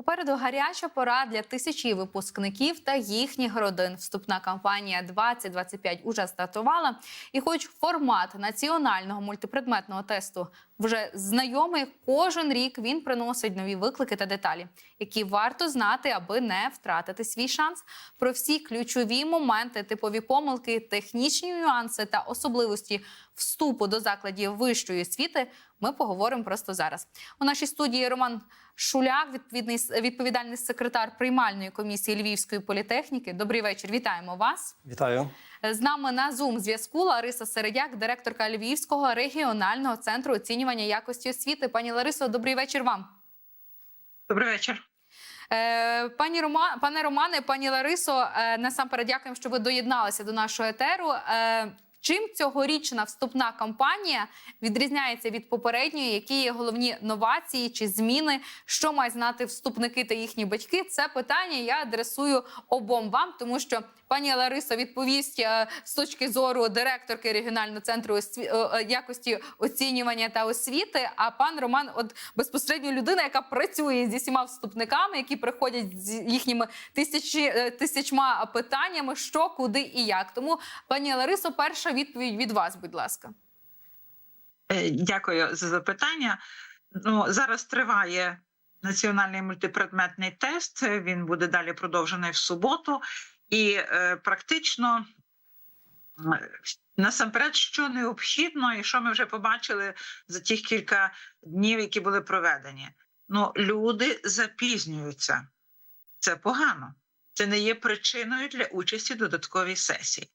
Попереду гаряча пора для тисячі випускників та їхніх родин. Вступна кампанія 2025 уже стартувала. І, хоч формат національного мультипредметного тесту вже знайомий, кожен рік він приносить нові виклики та деталі, які варто знати, аби не втратити свій шанс. Про всі ключові моменти, типові помилки, технічні нюанси та особливості вступу до закладів вищої освіти ми поговоримо просто зараз. У нашій студії Роман Шуляк, відповідний відповідальний секретар приймальної комісії Львівської політехніки. Добрий вечір. Вітаємо вас. Вітаю. З нами на Zoom зв'язку Лариса Середяк, директорка Львівського регіонального центру оцінювання якості освіти. Пані Ларисо, добрий вечір вам. Добрий вечір. Е, Пані Рома, пане Романе, пані Ларисо, е, насамперед дякуємо, що ви доєдналися до нашого етеру. Чим цьогорічна вступна кампанія відрізняється від попередньої? Які є головні новації чи зміни? Що мають знати вступники та їхні батьки? Це питання я адресую обом вам, тому що пані Ларисо відповість е, з точки зору директорки регіонального центру осві... е, е, якості оцінювання та освіти. А пан Роман, от безпосередньо людина, яка працює зі всіма вступниками, які приходять з їхніми тисячі тисячма питаннями, що, куди і як. Тому, пані Ларисо, перша відповідь від вас, будь ласка. Е, Дякую за запитання. Ну, зараз триває національний мультипредметний тест. Він буде далі продовжений в суботу, і е, практично насамперед, що необхідно, і що ми вже побачили за тих кілька днів, які були проведені. Ну, люди запізнюються. Це погано. Це не є причиною для участі в додатковій сесії.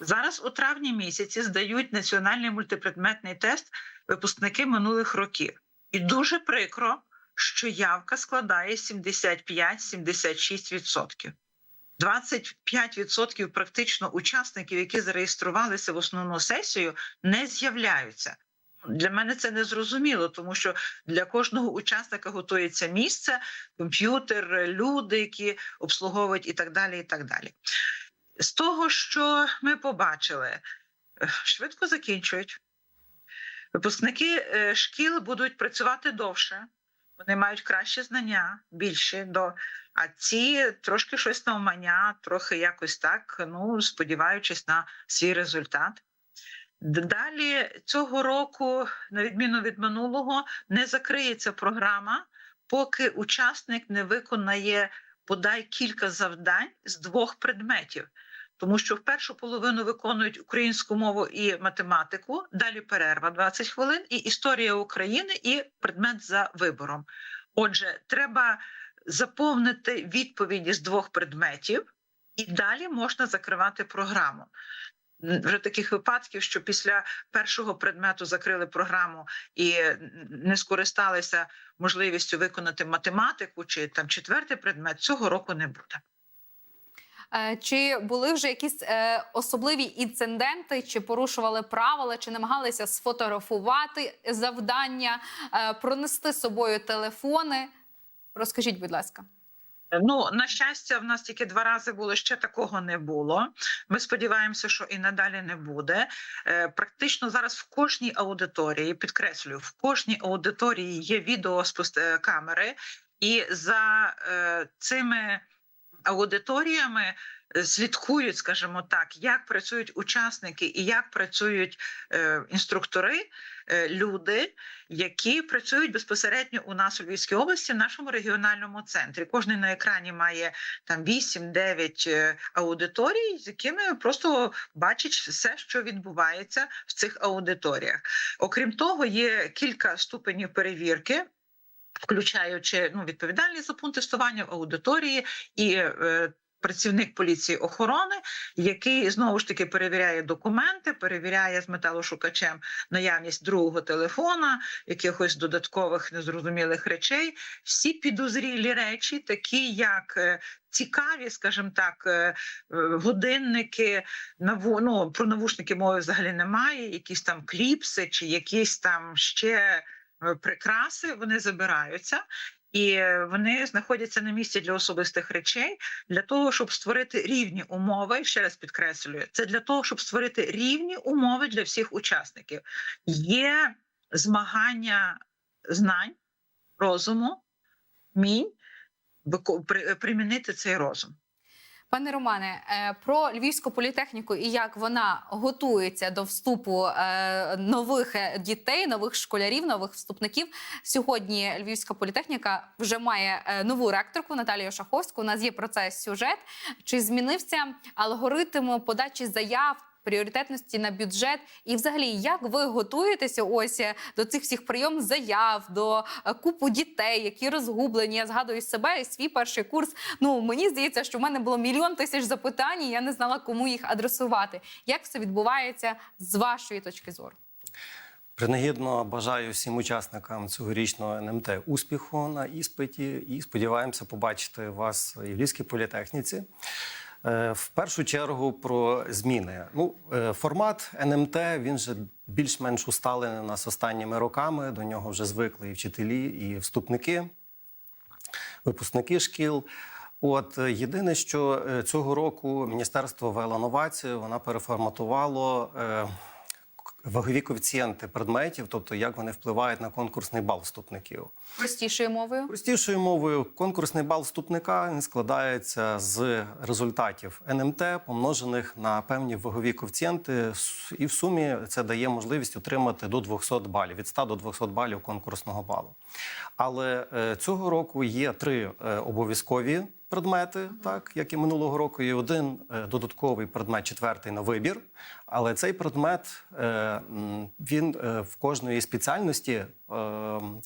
Зараз у травні місяці здають національний мультипредметний тест випускники минулих років. І дуже прикро, що явка складає 75-76%. 25% практично учасників, які зареєструвалися в основну сесію, не з'являються. Для мене це не зрозуміло, тому що для кожного учасника готується місце, комп'ютер, люди, які обслуговують і так далі. і так далі. З того, що ми побачили, е, швидко закінчують. Випускники е, шкіл будуть працювати довше, вони мають кращі знання, більше до. А ці трошки щось навмання, трохи якось так, ну сподіваючись на свій результат. Далі цього року, на відміну від минулого, не закриється програма, поки учасник не виконає бодай кілька завдань з двох предметів. Тому що в першу половину виконують українську мову і математику, далі перерва 20 хвилин, і історія України, і предмет за вибором. Отже, треба заповнити відповіді з двох предметів, і далі можна закривати програму. Вже таких випадків, що після першого предмету закрили програму і не скористалися можливістю виконати математику чи там четвертий предмет, цього року не буде. Е, Чи були вже якісь е, особливі інциденти, чи порушували правила, чи намагалися сфотографувати завдання, е, пронести з собою телефони? Розкажіть, будь ласка. Ну, на щастя, в нас тільки два рази було ще такого не було. Ми сподіваємося, що і надалі не буде. Практично зараз в кожній аудиторії, підкреслюю, в кожній аудиторії є відеокамери, і за цими аудиторіями е, слідкують, скажімо так, як працюють учасники і як працюють е, інструктори, е, люди, які працюють безпосередньо у нас у Львівській області, в нашому регіональному центрі. Кожний на екрані має там 8-9 е, аудиторій, з якими просто бачить все, що відбувається в цих аудиторіях. Окрім того, є кілька ступенів перевірки. Включаючи ну, відповідальність за пункт тестування в аудиторії і е, працівник поліції охорони, який знову ж таки перевіряє документи, перевіряє з металошукачем наявність другого телефона, якихось додаткових незрозумілих речей. Всі підозрілі речі, такі як е, цікаві, скажімо так, е, е, годинники, ну, про навушники мови взагалі немає, якісь там кліпси чи якісь там ще прикраси, вони забираються. І е, вони знаходяться на місці для особистих речей для того, щоб створити рівні умови. Ще раз підкреслюю, це для того, щоб створити рівні умови для всіх учасників. Є змагання знань, розуму, вико- примінити цей розум. Пане Романе, е, про Львівську політехніку і як вона готується до вступу е, нових е, дітей, нових школярів, нових вступників. Сьогодні Львівська політехніка вже має нову ректорку Наталію Шаховську. У нас є про це сюжет. Чи змінився алгоритм подачі заяв? Пріоритетності на бюджет, і взагалі, як ви готуєтеся ось е, до цих всіх прийом заяв, до е, купу дітей, які розгублені. Я згадую себе і свій перший курс. Ну мені здається, що в мене було мільйон тисяч запитань, і я не знала, кому їх адресувати. Як все відбувається з вашої точки зору? Принагідно бажаю всім учасникам цьогорічного НМТ успіху на іспиті і сподіваємося побачити вас в Львівській політехніці. Е, В першу чергу про зміни. Ну, е, формат НМТ він вже більш-менш усталений нас останніми роками. До нього вже звикли і вчителі, і вступники, випускники шкіл. От е, єдине, що цього року Міністерство ввело новацію, вона переформатувало вагові коефіцієнти предметів, тобто як вони впливають на конкурсний бал вступників. Простішою мовою? Простішою мовою, конкурсний бал вступника складається з результатів НМТ, помножених на певні вагові коефіцієнти, і в сумі це дає можливість отримати до 200 балів, від 100 до 200 балів конкурсного балу. Але е, цього року є три е, обов'язкові предмети, так як і минулого року, і один е, додатковий предмет, четвертий на вибір. Але цей предмет е, він е, в кожної спеціальності,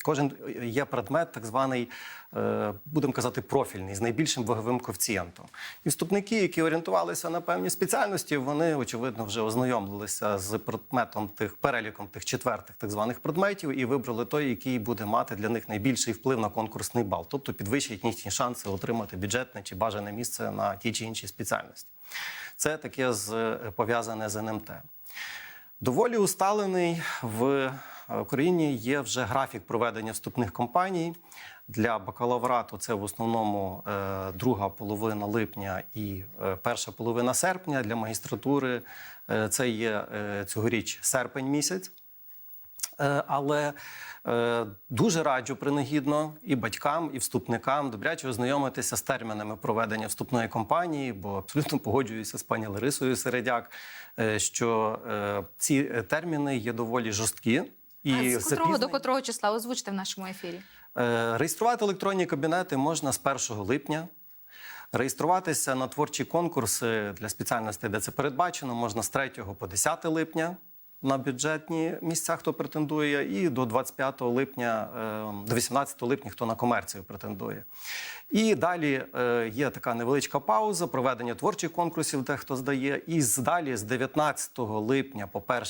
кожен є предмет, так званий, е, будемо казати, профільний з найбільшим ваговим коефіцієнтом. І вступники, які орієнтувалися на певні спеціальності, вони очевидно вже ознайомилися з предметом тих переліком тих четвертих так званих предметів і вибрали той, який буде мати для них найбільший вплив на конкурсний бал, тобто підвищить їхні шанси отримати бюджетне чи бажане місце на тій чи іншій спеціальності. Це таке з е, пов'язане з НМТ. Доволі усталений в Україні є вже графік проведення вступних кампаній. Для бакалаврату це в основному е, друга половина липня і е, перша половина серпня. Для магістратури е, це є е, цьогоріч серпень місяць. Е, Але е, дуже раджу принагідно і батькам, і вступникам добряче ознайомитися з термінами проведення вступної кампанії, бо абсолютно погоджуюся з пані Ларисою Середяк, е, що е, ці е, терміни є доволі жорсткі. А з котрого до котрого числа озвучте в нашому ефірі? Е, Реєструвати електронні кабінети можна з 1 липня. Реєструватися на творчі конкурси для спеціальностей, де це передбачено, можна з 3 по 10 липня на бюджетні місця, хто претендує, і до 25 липня, е, до 18 липня, хто на комерцію претендує. І далі е, є така невеличка пауза, проведення творчих конкурсів, де хто здає. І далі з 19 липня по 1,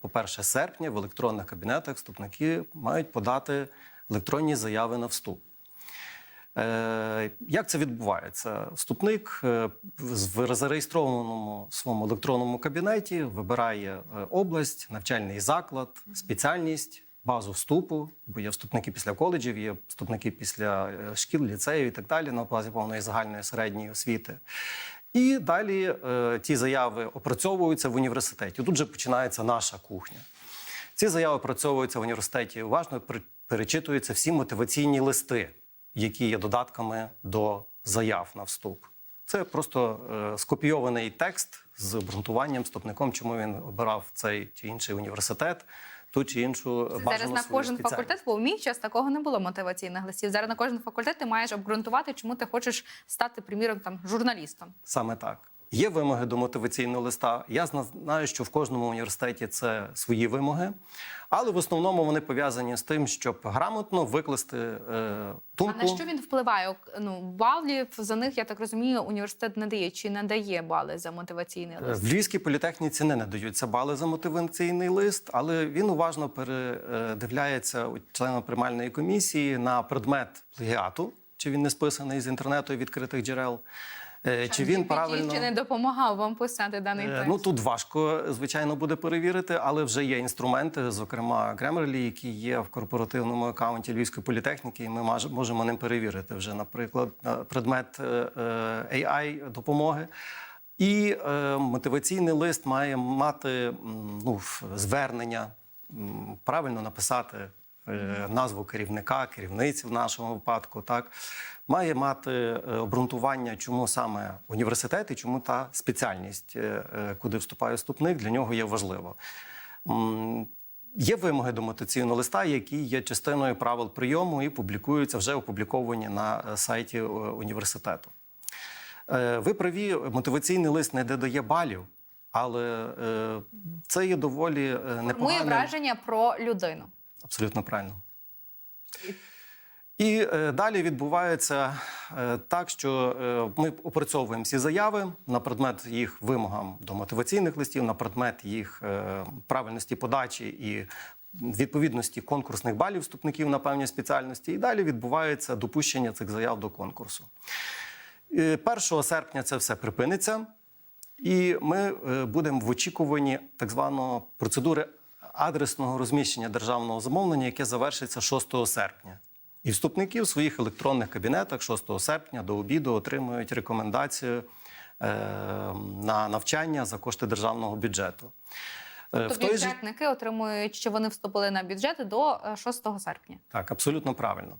по 1 серпня в електронних кабінетах вступники мають подати електронні заяви на вступ. Е, Як це відбувається? Вступник е, в зареєстрованому своєму електронному кабінеті вибирає е, область, навчальний заклад, спеціальність, базу вступу, бо є вступники після коледжів, є вступники після шкіл, ліцеїв і так далі, на базі повної загальної середньої освіти. І далі ті заяви опрацьовуються в університеті. Тут вже починається наша кухня. Ці заяви опрацьовуються в університеті. Уважно пер- перечитуються всі мотиваційні листи, які є додатками до заяв на вступ. Це просто е, скопійований текст з обґрунтуванням вступником, чому він обирав цей чи інший університет, ту чи іншу Це зараз на кожен факультет, бо в мій час такого не було мотиваційних листів. Зараз на кожен факультет ти маєш обґрунтувати, чому ти хочеш стати, приміром, там журналістом. Саме так. Є вимоги до мотиваційного листа. Я знаю, що в кожному університеті це свої вимоги, але в основному вони пов'язані з тим, щоб грамотно викласти е, думку. А на що він впливає? Ну, балів за них, я так розумію, університет не дає чи не дає бали за мотиваційний Е, лист. В Львівській політехніці не надаються бали за мотиваційний лист, але він уважно передивляється у члена приймальної комісії на предмет плагіату, чи він не списаний з інтернету і відкритих джерел, е, чи він правильно чи не допомагав вам писати даний Е, текст? Ну тут важко, звичайно, буде перевірити, але вже є інструменти, зокрема Grammarly, які є в корпоративному акаунті Львівської політехніки, і ми можемо ним перевірити вже, наприклад, предмет е, е, AI допомоги. І е, мотиваційний лист має мати ну, звернення, правильно написати е, назву керівника, керівниці в нашому випадку, так має мати е, обґрунтування, чому саме університет і чому та спеціальність, е, е, куди вступає вступник, для нього є важливо. Є вимоги до мотиваційного листа, які є частиною правил прийому і публікуються вже опубліковані на е, сайті е, університету. Е, Ви праві, мотиваційний лист не додає балів, але е, це є доволі е, Формує непогане. враження про людину. Абсолютно правильно. І е, далі відбувається е, так, що е, ми опрацьовуємо всі заяви на предмет їх вимогам до мотиваційних листів, на предмет їх правильності подачі і відповідності конкурсних балів вступників на певні спеціальності. І далі відбувається допущення цих заяв до конкурсу. Е, 1 серпня це все припиниться, і ми будемо в очікуванні так званого процедури адресного розміщення державного замовлення, яке завершиться 6 серпня. І вступники в своїх електронних кабінетах 6 серпня до обіду отримують рекомендацію е, на навчання за кошти державного бюджету. Е, Тобто бюджетники отримують, що вони вступили на бюджет до е, 6 серпня. Так, абсолютно правильно.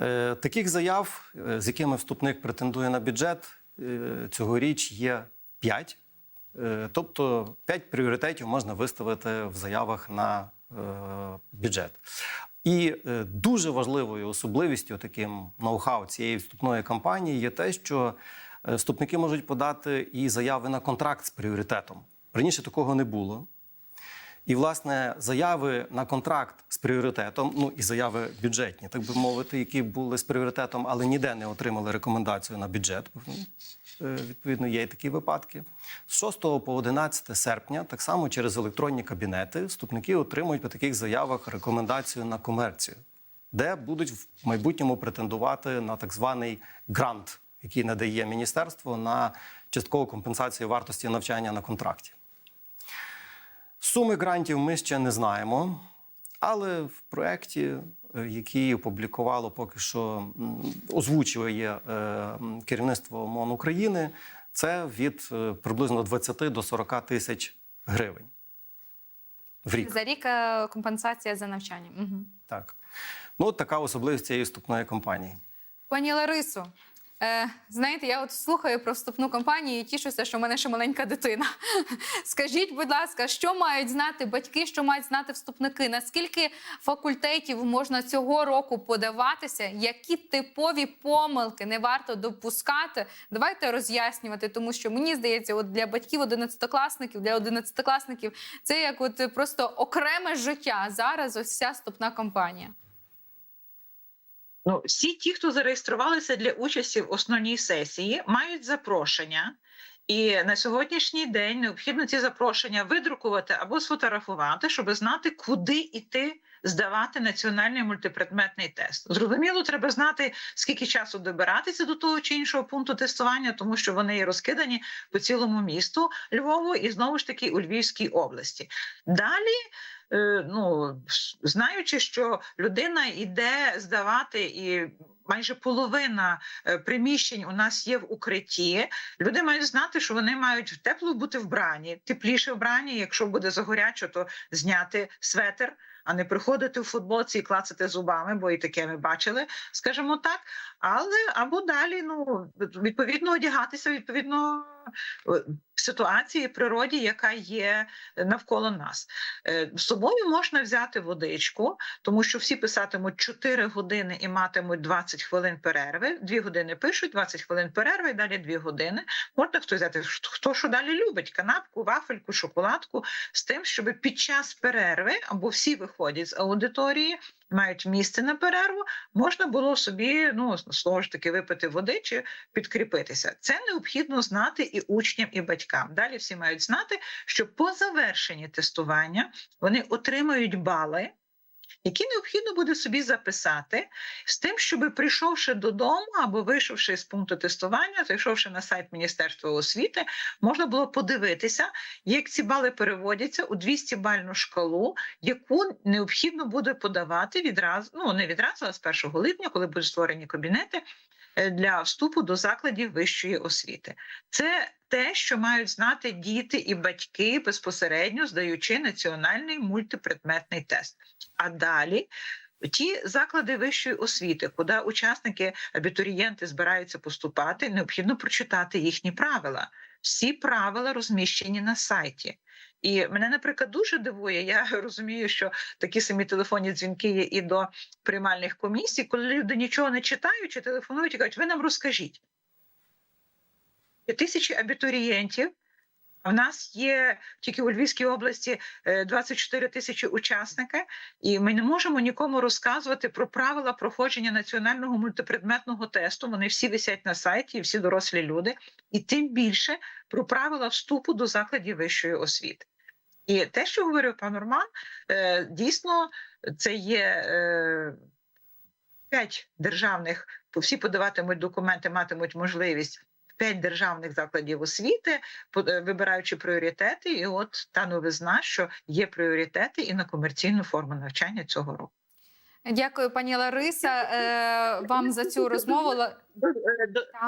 Е, таких заяв, е, з якими вступник претендує на бюджет, е, цьогоріч є 5. Е, тобто 5 пріоритетів можна виставити в заявах на е, бюджет. І е, дуже важливою особливістю таким ноу-хау цієї вступної кампанії є те, що вступники можуть подати і заяви на контракт з пріоритетом. Раніше такого не було. І, власне, заяви на контракт з пріоритетом, ну і заяви бюджетні, так би мовити, які були з пріоритетом, але ніде не отримали рекомендацію на бюджет. Е, Відповідно, є і такі випадки. З 6 по 11 серпня, так само через електронні кабінети, вступники отримують по таких заявах рекомендацію на комерцію, де будуть в майбутньому претендувати на так званий грант, який надає міністерство на часткову компенсацію вартості навчання на контракті. Суми грантів ми ще не знаємо, але в проєкті, е, який опублікувало поки що озвучує е, керівництво МОН України, це від е, приблизно 20 до 40 тисяч гривень в рік. За рік компенсація за навчання. Угу. Так. Ну, от така особливість цієї вступної кампанії. Пані Ларисо, е, знаєте, я от слухаю про вступну кампанію і тішуся, що в мене ще маленька дитина. Скажіть, будь ласка, що мають знати батьки, що мають знати вступники? Наскільки факультетів можна цього року подаватися? Які типові помилки не варто допускати? Давайте роз'яснювати, тому що мені здається, от для батьків 11-класників, для 11-класників це як от просто окреме життя зараз. Ось вся вступна кампанія. Ну, всі ті, хто зареєструвалися для участі в основній сесії, мають запрошення. І на сьогоднішній день необхідно ці запрошення видрукувати або сфотографувати, щоб знати, куди йти здавати національний мультипредметний тест. Зрозуміло, треба знати, скільки часу добиратися до того чи іншого пункту тестування, тому що вони розкидані по цілому місту Львову і знову ж таки у Львівській області. Далі ну, знаючи, що людина йде здавати і. Майже половина е, приміщень у нас є в укритті. Люди мають знати, що вони мають тепло бути вбрані, тепліше вбрані. Якщо буде загорячо, то зняти светр, а не приходити в футболці і клацати зубами, бо і таке ми бачили, скажімо так. Але або далі, ну відповідно одягатися відповідно е, ситуації, природі, яка є навколо нас. Е, З собою можна взяти водичку, тому що всі писатимуть 4 години і матимуть 20 хвилин перерви. 2 години пишуть, 20 хвилин перерви, і далі 2 години. Можна хтось взяти, хто що далі любить: канапку, вафельку, шоколадку, з тим, щоб під час перерви, або всі виходять з аудиторії, мають місце на перерву, можна було собі, ну знову ж таки, випити води чи підкріпитися. Це необхідно знати і учням, і батькам. Далі всі мають знати, що по завершенні тестування вони отримають бали. Які необхідно буде собі записати з тим, щоб прийшовши додому або вийшовши з пункту тестування, зайшовши на сайт Міністерства освіти, можна було подивитися, як ці бали переводяться у 200-бальну шкалу, яку необхідно буде подавати відразу, ну не відразу, а з 1 липня, коли будуть створені кабінети е, для вступу до закладів вищої освіти. Це те, що мають знати діти і батьки безпосередньо здаючи національний мультипредметний тест. А далі Ті заклади вищої освіти, куди учасники, абітурієнти збираються поступати, необхідно прочитати їхні правила. Всі правила розміщені на сайті. І мене, наприклад, дуже дивує. Я розумію, що такі самі телефонні дзвінки є і до приймальних комісій, коли люди нічого не читають, чи телефонують і кажуть, ви нам розкажіть. Тисячі абітурієнтів. В нас є тільки у Львівській області е, 24 тисячі учасника, і ми не можемо нікому розказувати про правила проходження національного мультипредметного тесту. Вони всі висять на сайті, всі дорослі люди, і тим більше про правила вступу до закладів вищої освіти. І те, що говорив пан Роман, е, дійсно це є е, п'ять державних, всі подаватимуть документи, матимуть можливість. П'ять державних закладів освіти, е, вибираючи пріоритети, і от та новизна, що є пріоритети і на комерційну форму навчання цього року. Дякую, пані Лариса, е, вам за цю розмову. Е.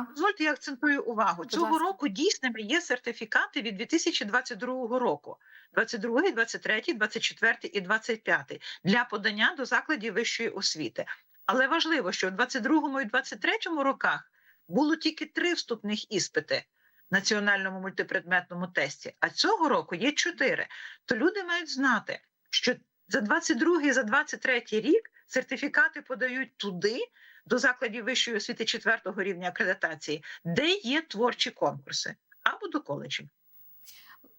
Дозвольте, я акцентую увагу. Цього року дійсними є сертифікати від 2022 року. 22, 23, 24 і 25 для подання до закладів вищої освіти. Але важливо, що в 22 і 23 роках було тільки три вступних іспити в національному мультипредметному тесті, а цього року є чотири. То люди мають знати, що за 22 і за 23 рік сертифікати подають туди, до закладів вищої освіти четвертого рівня акредитації, де є творчі конкурси, або до коледжів.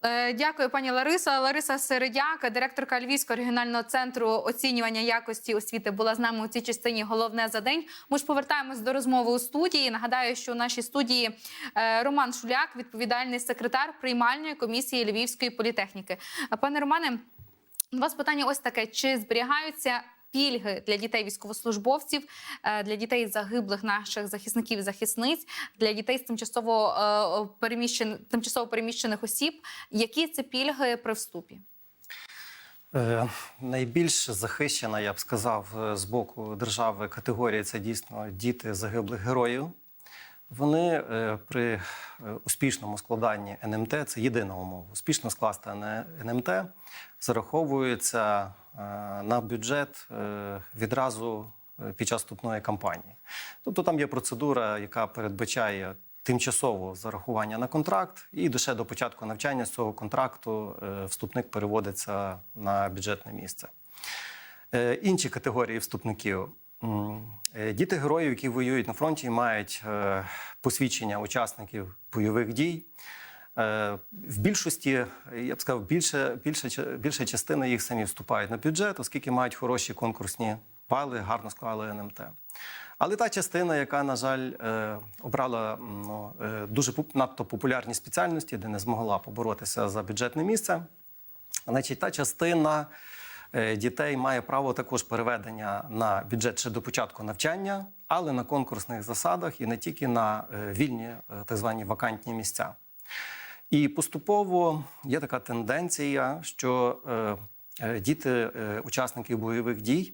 Е, Дякую, пані Лариса. Лариса Середяк, директорка Львівського регіонального центру оцінювання якості освіти, була з нами у цій частині. Головне за день. Ми ж повертаємось до розмови у студії. Нагадаю, що у нашій студії е, Роман Шуляк, відповідальний секретар приймальної комісії Львівської політехніки. Е, Пане Романе, у вас питання ось таке: чи зберігаються? Пільги для дітей військовослужбовців, е, для дітей загиблих наших захисників і захисниць, для дітей з тимчасово е, переміщен, тимчасово переміщених осіб. Які це пільги при вступі? Е, Найбільш захищена, я б сказав, з боку держави категорія це дійсно діти загиблих героїв. Вони при успішному складанні НМТ, це єдина умова, успішно скласти НМТ, зараховуються е, на бюджет е, відразу е, під час вступної кампанії. Тобто там є процедура, яка передбачає тимчасове зарахування на контракт, і лише до початку навчання з цього контракту е, вступник переводиться на бюджетне місце. Е, Інші категорії вступників. Е, Діти героїв, які воюють на фронті, мають е, посвідчення учасників бойових дій. Е, В більшості, я б сказав, більше, більше, більша частина їх самі вступають на бюджет, оскільки мають хороші конкурсні бали, гарно склали НМТ. Але та частина, яка, на жаль, е, обрала ну, е, дуже надто популярні спеціальності, де не змогла поборотися за бюджетне місце, значить, та частина дітей має право також переведення на бюджет ще до початку навчання, але на конкурсних засадах і не тільки на вільні, так звані вакантні місця. І поступово є така тенденція, що е, е, діти е, учасників бойових дій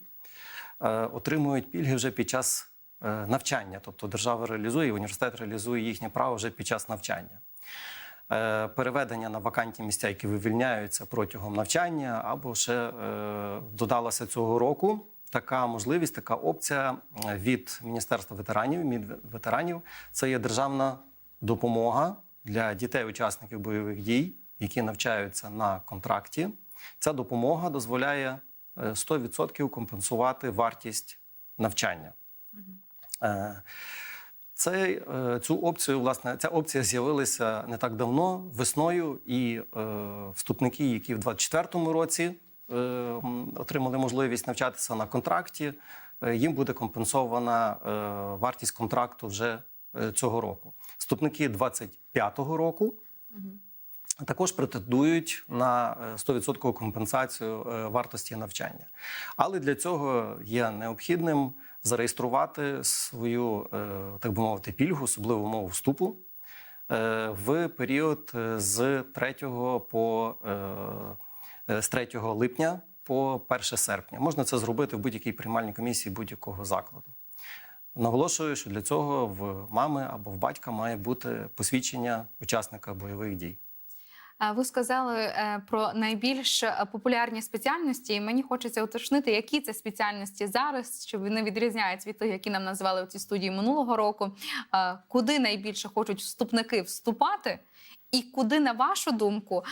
отримують пільги вже під час навчання. Тобто держава реалізує, університет реалізує їхнє право вже під час навчання. Переведення на вакантні місця, які вивільняються протягом навчання, або ще додалася цього року така можливість, така опція від Міністерства ветеранів, від ветеранів. Це є державна допомога для дітей-учасників бойових дій, які навчаються на контракті. Ця допомога дозволяє е, 100% компенсувати вартість навчання. Е, Цей, е, цю опцію, власне, ця опція з'явилася не так давно, весною, і е, вступники, які в 24-му році е, отримали можливість навчатися на контракті, е, їм буде компенсована е, вартість контракту вже е, цього року. Вступники 25-го року також претендують на е, 100% компенсацію е, вартості навчання. Але для цього є необхідним зареєструвати свою, е, так би мовити, пільгу, особливу мову вступу е, в період е, з 3 по е, е, з 3 липня по 1 серпня. Можна це зробити в будь-якій приймальній комісії будь-якого закладу. Наголошую, що для цього в мами або в батька має бути посвідчення учасника бойових дій. Ви сказали е, про найбільш популярні спеціальності. і Мені хочеться уточнити, які це спеціальності зараз, щоб вони відрізняються від тих, які нам називали у цій студії минулого року. Куди найбільше хочуть вступники вступати? І куди, на вашу думку,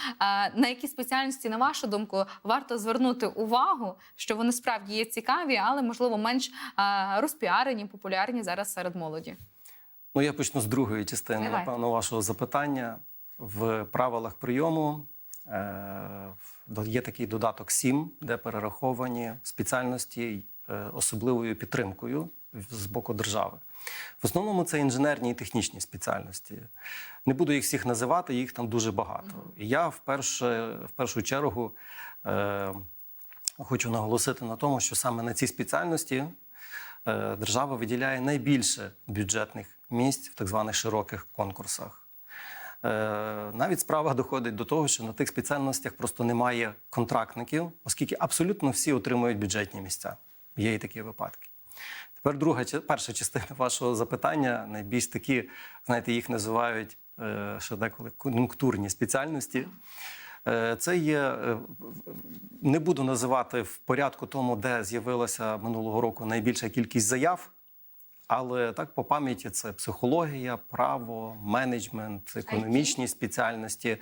на які спеціальності, на вашу думку, варто звернути увагу, що вони справді є цікаві, але можливо менш розпіарені, популярні зараз серед молоді? Ну, я почну з другої частини, Давай. напевно, вашого запитання. В правилах прийому е, є такий додаток 7, де перераховані спеціальності е, особливою підтримкою з боку держави. В основному це інженерні і технічні спеціальності. Не буду їх всіх називати, їх там дуже багато. І я вперше, в першу чергу е, хочу наголосити на тому, що саме на ці спеціальності е, держава виділяє найбільше бюджетних місць в так званих широких конкурсах. Е, Навіть справа доходить до того, що на тих спеціальностях просто немає контрактників, оскільки абсолютно всі отримують бюджетні місця. Є і такі випадки. Тепер друга перша частина вашого запитання, найбільш такі, знаєте, їх називають е, ще деколи кон'юнктурні спеціальності. Е, Це є, е, не буду називати в порядку тому, де з'явилася минулого року найбільша кількість заяв. Але так по пам'яті це психологія, право, менеджмент, економічні спеціальності,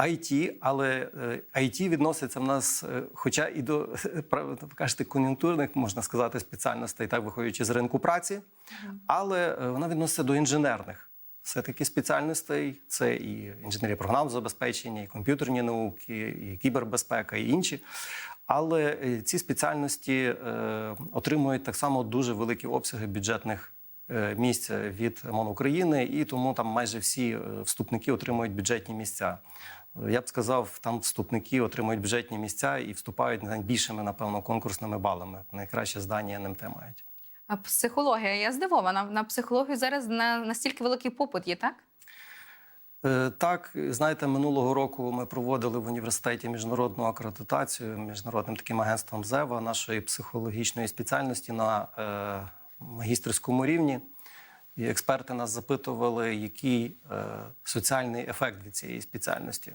IT, але е, IT відноситься в нас, е, хоча і до е, прав- кажете, кон'юнктурних, можна сказати, спеціальностей, так виходячи з ринку праці, але е, вона відноситься до інженерних. Все-таки спеціальностей це і інженерія програмного забезпечення, і комп'ютерні науки, і кібербезпека, і інші. Але е, ці спеціальності е, отримують так само дуже великі обсяги бюджетних е, місць від МОН України, і тому там майже всі е, вступники отримують бюджетні місця. Я б сказав, там вступники отримують бюджетні місця і вступають найбільшими, напевно, конкурсними балами. Найкраще здання НМТ мають. А психологія, я здивована. На психологію зараз на настільки великий попит є, так? Е, Так, знаєте, минулого року ми проводили в університеті міжнародну акредитацію міжнародним таким агентством ЗЕВА нашої психологічної спеціальності на е, магістерському рівні. І експерти нас запитували, який е, соціальний ефект від цієї спеціальності.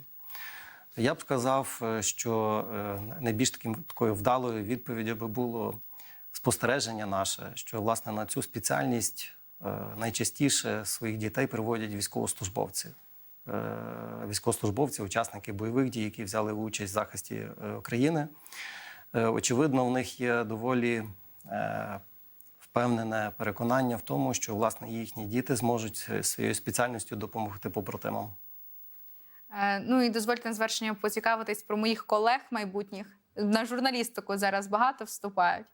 Я б сказав, е, що е, найбільш таким такою вдалою відповіддю би було спостереження наше, що власне на цю спеціальність найчастіше своїх дітей приводять військовослужбовці. Військовослужбовці, учасники бойових дій, які взяли участь в захисті країни. Е, Очевидно, в них є доволі впевнене переконання в тому, що власне їхні діти зможуть е, своєю спеціальністю допомогти побратимам. Е, ну і дозвольте на звершення поцікавитись про моїх колег майбутніх. На журналістику зараз багато вступають.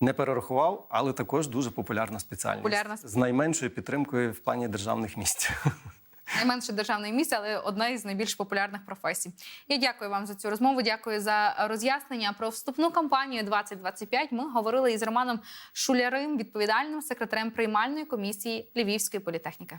Не перерахував, але також дуже популярна спеціальність Популярна з найменшою підтримкою в плані державних місць. Найменше державної місії, але одна із найбільш популярних професій. Я дякую вам за цю розмову. Дякую за роз'яснення про вступну кампанію 2025. Ми говорили із Романом Шулярим, відповідальним секретарем приймальної комісії Львівської політехніки.